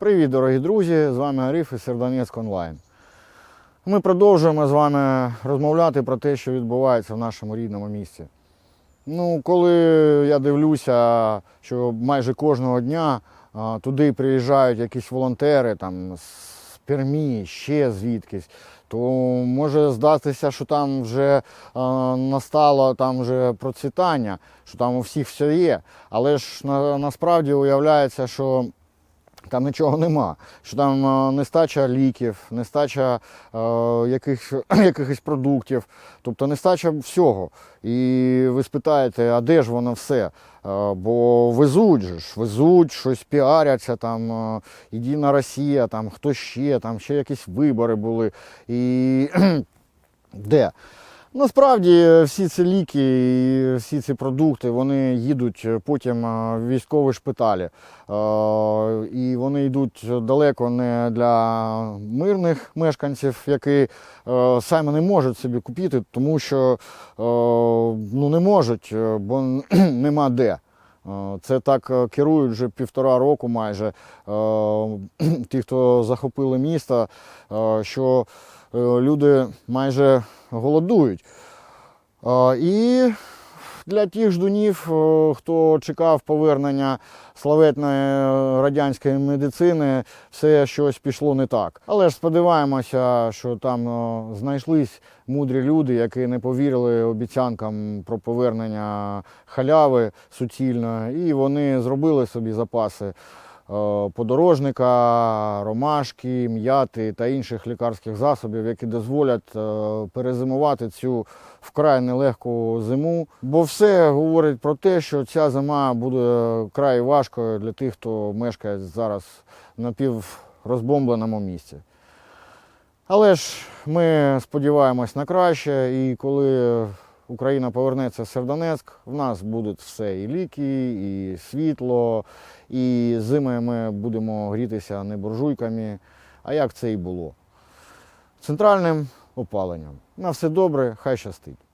Привіт, дорогі друзі! З вами Ариф і Сердонецьк онлайн. Ми продовжуємо з вами розмовляти про те, що відбувається в нашому рідному місті. Ну, коли я дивлюся, що майже кожного дня туди приїжджають якісь волонтери там, з Пермі, ще звідкись, то може здатися, що там вже настало там вже процвітання, що там у всіх все є. Але ж на, насправді уявляється, що там нічого нема. Що там е, нестача ліків, нестача е, яких, якихось продуктів, тобто нестача всього. І ви спитаєте, а де ж воно все? Е, бо везуть ж, везуть, щось піаряться, там е, Єдина Росія, там хто ще, там ще якісь вибори були. І де? Насправді всі ці ліки і всі ці продукти вони їдуть потім е, в військові шпиталі. Е, І вони йдуть далеко не для мирних мешканців, які е, самі не можуть собі купити, тому що е, ну, не можуть, е, бо нема де. Е, Це так е, керують вже півтора року майже е, ті, хто захопили місто, що люди майже голодують. І для тих ждунів, е, хто чекав повернення славетної радянської медицини, все щось пішло не так. Але ж сподіваємося, що там е, знайшлись мудрі люди, які не повірили обіцянкам про повернення халяви суцільно, і вони зробили собі запаси е, подорожника, ромашки, м'яти та інших лікарських засобів, які дозволять е, перезимувати цю вкрай нелегку зиму. Бо все говорить про те, що ця зима буде край важкою для тих, хто мешкає зараз в напіврозбомбленому місці. Але ж ми сподіваємось на краще, і коли Україна повернеться в Сердонецьк, в нас будуть все і ліки, і світло, і зими ми будемо грітися не буржуйками, а як це і було. Центральним опаленням. На все добре, хай щастить.